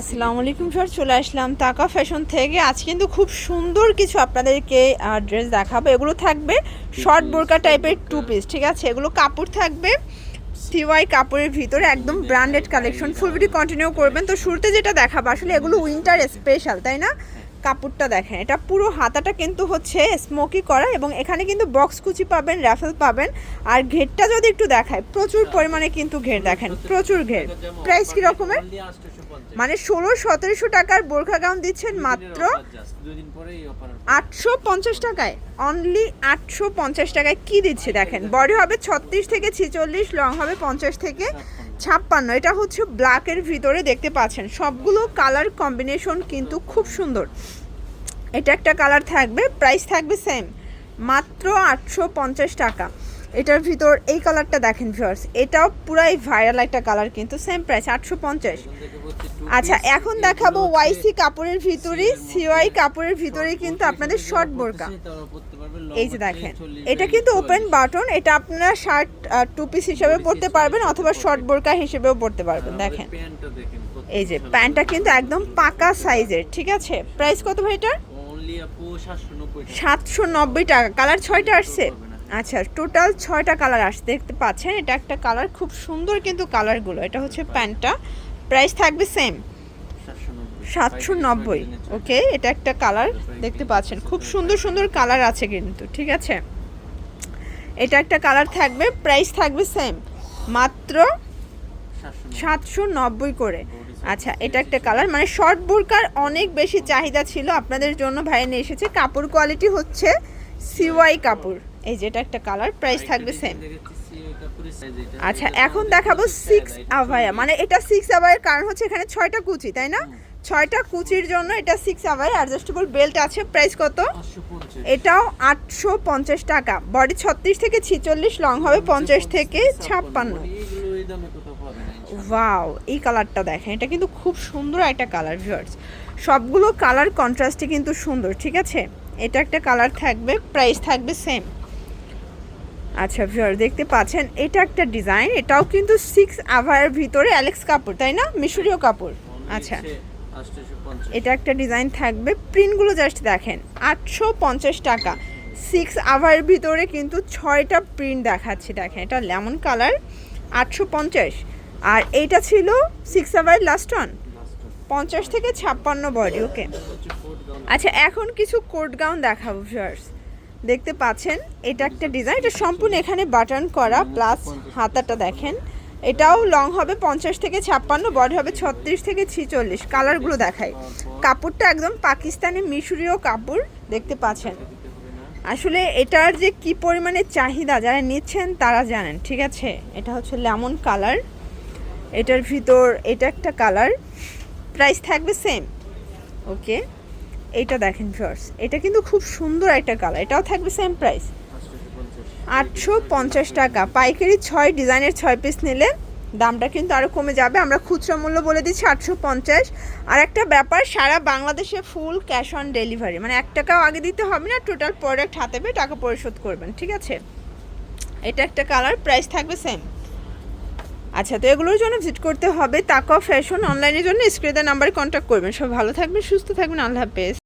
আসসালামু আলাইকুম স্যার চলে আসলাম তাকা ফ্যাশন থেকে। আজ কিন্তু খুব সুন্দর কিছু আপনাদেরকে ড্রেস দেখাবো। এগুলো থাকবে শর্ট বোরকা টাইপের টু পিস ঠিক আছে? এগুলো কাপড় থাকবে সিওয়াই কাপড়ের ভিতরে একদম branded collection full video continue করবেন। তো শুরুতে যেটা দেখাবো আসলে এগুলো উইন্টার স্পেশাল তাই না? কাপড়টা দেখেন। এটা পুরো হাতাটা কিন্তু হচ্ছে স্মোকি করা এবং এখানে কিন্তু বক্স কুচি পাবেন র্যাফেল পাবেন। আর ঘেরটা যদি একটু দেখায় প্রচুর পরিমাণে কিন্তু ঘের দেখেন, প্রচুর ঘের। প্রাইস কি রকমের? মানে ষোলো, সতেরোশো টাকার বোরখা গাউন দিচ্ছেন মাত্র আটশো পঞ্চাশ টাকায়। অনলি আটশো পঞ্চাশ টাকায়। কি দিচ্ছে দেখেন? বডি হবে ছত্রিশ থেকে ছিচল্লিশ লং হবে পঞ্চাশ থেকে ছাপ্পান্ন, এটা হচ্ছে ব্ল্যাকের ভিতরে দেখতে পাচ্ছেন। সবগুলো কালার কম্বিনেশন কিন্তু খুব সুন্দর। এটা একটা কালার থাকবে, প্রাইস থাকবে সেম মাত্র আটশো পঞ্চাশ টাকা। এটার ভিতর এই কালারটা দেখেন ভিউয়ার্স এটাও পুরাই ভাইরাল একটা কালার কিন্তু সেম প্রাইস আটশো পঞ্চাশ আচ্ছা এখন দেখাবো ওয়াইসি কাপড়ের ভিতরে সিওয়াই কাপড়ের ভিতরে কিন্তু আপনাদের শর্ট বোরকা এই যে দেখেন, এটা কিন্তু ওপেন বাটন এটা আপনারা শার্ট টু পিস হিসেবে পরতে পারবেন অথবা শর্ট বোরকা হিসেবেও পরতে পারবেন, দেখেন এই যে, প্যান্টটা কিন্তু একদম পাকা সাইজের ঠিক আছে প্রাইস কত ভাই এটার 790 টাকা। সাতশো নব্বই টাকা কালার ছয়টা আসছে। আচ্ছা টোটাল ছয়টা কালার আসছে। দেখতে পাচ্ছেন, এটা একটা কালার খুব সুন্দর কিন্তু কালারগুলো এটা হচ্ছে প্যান্টটা। প্রাইস থাকবে সেম সাতশো নব্বই ওকে এটা একটা কালার দেখতে পাচ্ছেন। খুব সুন্দর সুন্দর কালার আছে কিন্তু, ঠিক আছে? এটা একটা কালার থাকবে প্রাইস থাকবে সেম মাত্র সাতশো নব্বই করে। আচ্ছা এটা একটা কালার মানে শর্ট বোরকার অনেক বেশি চাহিদা ছিল আপনাদের জন্য ভাই নিয়ে এসেছে। কাপড় কোয়ালিটি হচ্ছে সিওয়াই কাপড়। এই যেটা একটা কালার প্রাইস থাকবে সেম। আচ্ছা এখন দেখাবো সিক্স আভায়া মানে এটা সিক্স আভায়ের কারণ হচ্ছে এখানে ছয়টা কুচি তাই না? ছয়টা কুচির জন্য এটা সিক্স আভায় অ্যাডজাস্টেবল বেল্ট আছে। প্রাইস কত? 550 এটাও আটশো পঞ্চাশ টাকা। বডি ছত্রিশ থেকে ছিচল্লিশ লং হবে পঞ্চাশ থেকে ছাপ্পান্ন। ওয়াও এই কালারটা দেখেন এটা কিন্তু খুব সুন্দর একটা কালার ভিউয়ার্স সবগুলো কালার কন্ট্রাস্টে কিন্তু সুন্দর ঠিক আছে? এটা একটা কালার থাকবে প্রাইস থাকবে সেম আচ্ছা ভিউয়ার, দেখতে পাচ্ছেন, এটা একটা ডিজাইন, এটাও কিন্তু সিক্স আভারের ভিতরে অ্যালেক্স কাপড় তাই না? মিশরীয় কাপড় আচ্ছা। এটা একটা ডিজাইন থাকবে প্রিন্টগুলো জাস্ট দেখেন, আটশো পঞ্চাশ টাকা। সিক্স আভারের ভিতরে কিন্তু ছয়টা প্রিন্ট দেখাচ্ছে, দেখেন, এটা লেমন কালার আটশো পঞ্চাশ। আর এইটা ছিল সিক্স আভার লাস্ট ওয়ান পঞ্চাশ থেকে ছাপ্পান্ন বডি ওকে। আচ্ছা এখন কিছু কোট গাউন দেখাবো ভিউয়ার্স দেখতে পাচ্ছেন, এটা একটা ডিজাইন, এটা সম্পূর্ণ এখানে বাটন করা, প্লাস হাতাটা দেখেন। এটাও লং হবে পঞ্চাশ থেকে ছাপ্পান্ন, বডি হবে ছত্রিশ থেকে ছিচল্লিশ, কালারগুলো দেখায় কাপড়টা একদম পাকিস্তানি মিশরীয় কাপড়, দেখতে পাচ্ছেন। আসলে এটার যে কি পরিমাণে চাহিদা, যারা নিচ্ছেন তারা জানেন, ঠিক আছে? এটা হচ্ছে লেমন কালার এটার ভিতর এটা একটা কালার প্রাইস থাকবে সেম ওকে এইটা দেখেন ফার্স এটা কিন্তু খুব সুন্দর একটা কালার এটাও থাকবে সেম প্রাইস আটশো পঞ্চাশ টাকা। পাইকারি ছয়, ডিজাইনের ছয় পিস নিলে দামটা কিন্তু আরও কমে যাবে। আমরা খুচরা মূল্য বলে দিচ্ছি আটশো পঞ্চাশ। আর একটা ব্যাপার, সারা বাংলাদেশে ফুল ক্যাশ অন ডেলিভারি মানে এক টাকাও আগে দিতে হবে না টোটাল প্রোডাক্ট হাতে পেয়ে টাকা পরিশোধ করবেন, ঠিক আছে? এটা একটা কালার প্রাইস থাকবে সেম আচ্ছা তো এগুলোর জন্য ভিজিট করতে হবে। তাকা ফ্যাশন অনলাইনের জন্য স্ক্রিনের নাম্বারে কন্ট্যাক্ট করবেন। সব ভালো থাকবেন, সুস্থ থাকবেন। আল্লাহ হাফেজ।